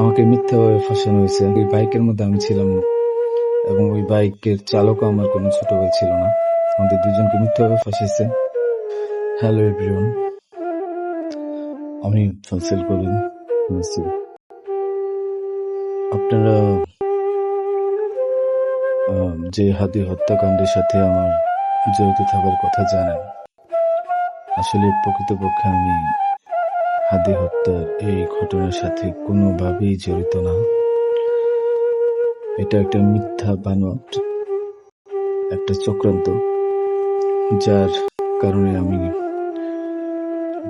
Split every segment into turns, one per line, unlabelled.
আমাকে মিথ্যাভাবে ফাঁসানো হয়েছে। ওই বাইকের মধ্যে আমি ছিলাম না। এবং ওই বাইকের চালকও আমার কোনো ছোট ভাই ছিল না। আমাদের দুজনকে মিথ্যাভাবে ফাঁসিয়েছে। হ্যালো এভরিওয়ান আমি ফাসিল করিম নাসির। আপনারা যে হাতি হত্যাকাণ্ডের সাথে আমার জড়িত থাকার কথা জানেন, আসলে প্রকৃতপক্ষে আমি হাদি হত্যার এই ঘটনার সাথে কোনোভাবেই জড়িত না। এটা একটা মিথ্যা বানোয়াট, একটা চক্রান্ত, যার কারণে আমি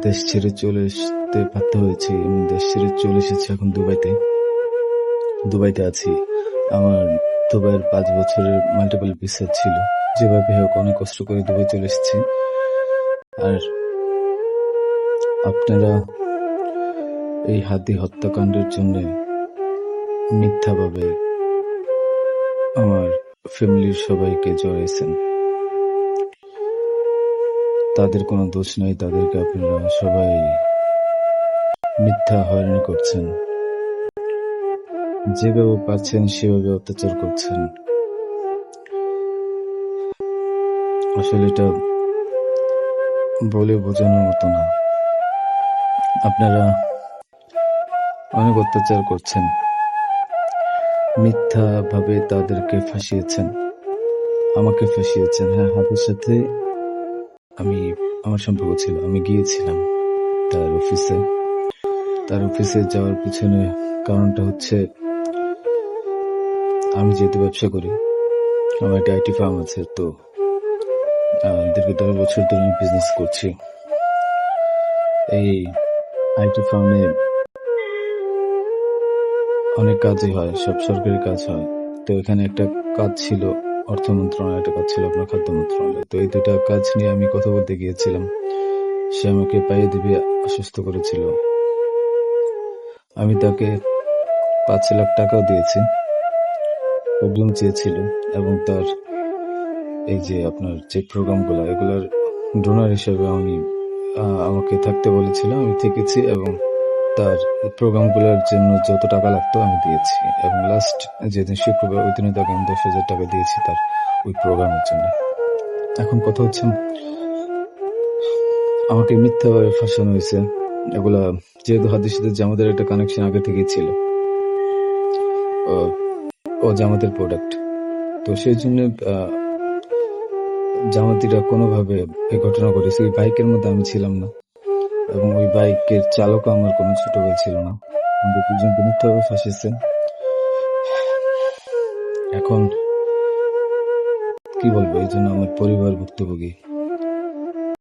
দেশ ছেড়ে চলে আসতে বাধ্য হয়েছি। আমি দেশ ছেড়ে চলে এসেছি এখন দুবাইতে। দুবাইতে আছি। আমার দুবাইয়ের পাঁচ বছরের মাল্টিপল ভিসা ছিল। যেভাবে হোক অনেক কষ্ট করে দুবাই চলে এসেছি। আর আপনারা এই হাতি হত্যাকাণ্ডের জন্য মিথ্যাভাবে আমার ফ্যামিলির সবাইকে জড়াইছেন। তাদের কোনো দোষ নেই, তাদেরকে আপনারা সবাই মিথ্যা হয়রানি করছেন। যেভাবে পাচ্ছেন সেভাবে অত্যাচার করছেন। আসলে এটা বলে বোঝানোর মতো না। আপনারা অনেক অত্যাচার করছেন। মিথ্যা ভাবে তাদেরকে ফাঁসিয়েছেন। আমাকে ফাঁসিয়েছেন। হ্যাঁ হাতের সাথে আমি, আমার সম্পর্ক ছিল। আমি গিয়েছিলাম তার অফিসে। তার অফিসে যাওয়ার পিছনে কারণটা হচ্ছে আমি যেহেতু ব্যবসা করি, আমার একটা আইটি ফার্ম আছে, তো দীর্ঘ তেরো বছর ধরে আমি বিজনেস করছি। এই আইটি ফার্মে অনেক কাজই হয়, সব সরকারি কাজ হয়। তো এখানে একটা কাজ ছিল, অর্থ মন্ত্রণালয়, একটা কাজ ছিল আপনার খাদ্য মন্ত্রণালয়। তো এই দুটা কাজ নিয়ে আমি কথা বলতে গিয়েছিলাম। সে আমাকে পাইয়ে দিবে, আশ্বস্ত করেছিল। আমি তাকে পাঁচ লাখ টাকাও দিয়েছি। প্রবলেম চেয়েছিল এবং তার এই যে আপনার যে প্রোগ্রামগুলো, এগুলোর ডোনার হিসেবে আমি আমাকে থাকতে বলেছিল। আমি থেকেছি এবং তার প্রোগ্রামগুলোর জন্য যত টাকা লাগতো আমি দিয়েছি। এবং লাস্ট যেদিন শুক্রবার ওই দিনে তাকে আমি দশ হাজার টাকা দিয়েছি তার ওই প্রোগ্রামের জন্য। এখন কথা হচ্ছে, আমাকে মিথ্যাভাবে ফাঁসানো হয়েছে। এগুলা যেহেতু হাদির সাথে জামাতের একটা কানেকশন আগে থেকেই ছিল। ও- জামাতের প্রোডাক্ট তো সেই জন্য জামাতিরা কোনোভাবে এই ঘটনা ওই বাইকের মধ্যে আমি ছিলাম না। এবং ওই বাইকের চালক আমার কোনো ছোট ভাই ছিল না। আমাদের দুজনকে মিথ্যাভাবে ফাঁসিয়েছে এখন কি বলব, এই জন্য আমার পরিবার ভুক্তভোগী।